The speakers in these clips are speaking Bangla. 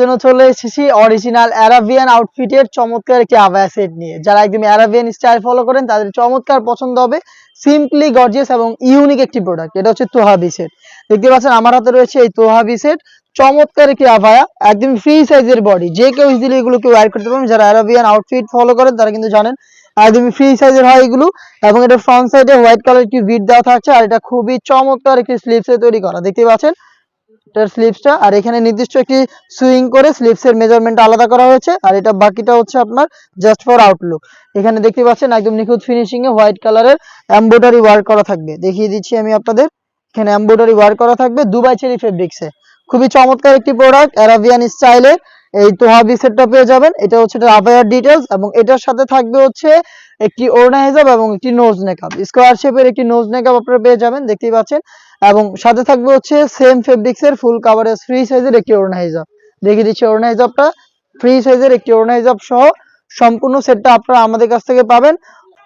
জন্য চলে এসেছি অরিজিনাল অ্যারাবিয়ান আউটফিটের চমৎকার একটি আবায়া সেট নিয়ে। যারা একদম অ্যারাবিয়ান স্টাইল ফলো করেন, তাদের চমৎকার পছন্দ হবে সিম্পলি গর্জিয়াস এবং ইউনিক একটি প্রোডাক্ট এটা হচ্ছে তোহাবি সেট দেখতে পাচ্ছেন আমার হাতে রয়েছে এই তোহাবি সেট চমৎকার একটি আভায়া একদম ফ্রি সাইজের বডি যে কেউ ইজিলি এগুলোকে ওয়্যার করতে পারবেন যারা অ্যারাবিয়ান আউটফিট ফলো করেন, তারা কিন্তু জানেন একদমই ফ্রি সাইজের হয় এগুলো। এবং এটা ফ্রন্ট সাইডে হোয়াইট কালার একটি ভিট দেওয়া থাকছে। আর এটা খুবই চমৎকার একটি স্লিপসে তৈরি করা। দেখতে পাচ্ছেন এটার স্লিপসটা আর এখানে নির্দিষ্ট একটি সুইং করে স্লিপসের মেজারমেন্ট আলাদা করা হয়েছে। আর এটা বাকিটা হচ্ছে আপনার জাস্ট ফর আউটলুক এখানে দেখতে পাচ্ছেন একদম নিখুঁত ফিনিশিং এ হোয়াইট কালারের এমব্রয়ডারি ওয়ার্ক করা থাকবে। দেখিয়ে দিচ্ছি আমি আপনাদের। এখানে এমব্রয়ডারি ওয়ার্ক করা থাকবে দুবাই চেরি ফেব্রিক্সে খুবই চমৎকার একটি প্রোডাক্ট অ্যারাবিয়ান স্টাইলের এই তোহাবি সেটটা পেয়ে যাবেন। এটা হচ্ছে এটা আবায়ার ডিটেলস এবং এটার সাথে থাকবে হচ্ছে একটি হিজাব এবং একটি নোজ নেকআপ স্কোয়ার শেপের একটি নোজ নেকআপ আপনারা পেয়ে যাবেন, দেখতেই পাচ্ছেন। এবং সাথে থাকবে হচ্ছে সেম ফেব্রিক্স এর ফুল কাভারেজ ফ্রি সাইজের একটি ওড়না হিজাব। দেখিয়ে দিচ্ছি হিজাবটা। ফ্রি সাইজের একটি হিজাব সহ সম্পূর্ণ সেটটা আপনারা আমাদের কাছ থেকে পাবেন।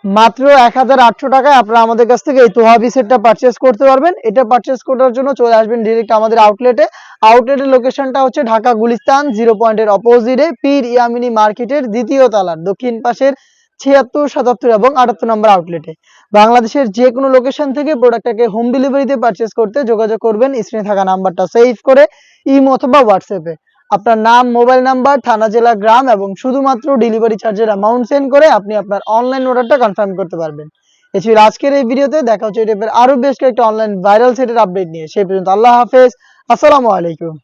মাত্র এক হাজার আটশো টাকায় আপনারা আমাদের কাছ থেকে এই তোহাবি সেটটা পারচেস করতে পারবেন। এটা পারচেস করার জন্য চলে আসবেন ডিরেক্ট আমাদের আউটলেটে আউটলেটের লোকেশনটা হচ্ছে ঢাকা গুলিস্তান জিরো পয়েন্টের অপোজিটে পীর ইয়ামিনী মার্কেটের দ্বিতীয় তালার, দক্ষিণ পাশের ছিয়াত্তর, সাতাত্তর এবং আটাত্তর নম্বর আউটলেটে বাংলাদেশের যে কোনো লোকেশন থেকে প্রোডাক্টটাকে হোম ডেলিভারিতে পারচেস করতে যোগাযোগ করবেন। স্ক্রিনে থাকা নাম্বারটা সেভ করে, ইমো অথবা হোয়াটসঅ্যাপে আপনার নাম, মোবাইল নাম্বার, থানা, জেলা, গ্রাম এবং শুধুমাত্র ডেলিভারি চার্জের অ্যামাউন্ট সেন্ড করে আপনি আপনার অনলাইন অর্ডারটা কনফার্ম করতে পারবেন। এছাড়া আজকের এই ভিডিওতে দেখা হচ্ছে আরও বেশ কয়েকটা অনলাইন ভাইরাল সেটের আপডেট নিয়ে। সেই পর্যন্ত আল্লাহ হাফেজ। আসসালামু আলাইকুম।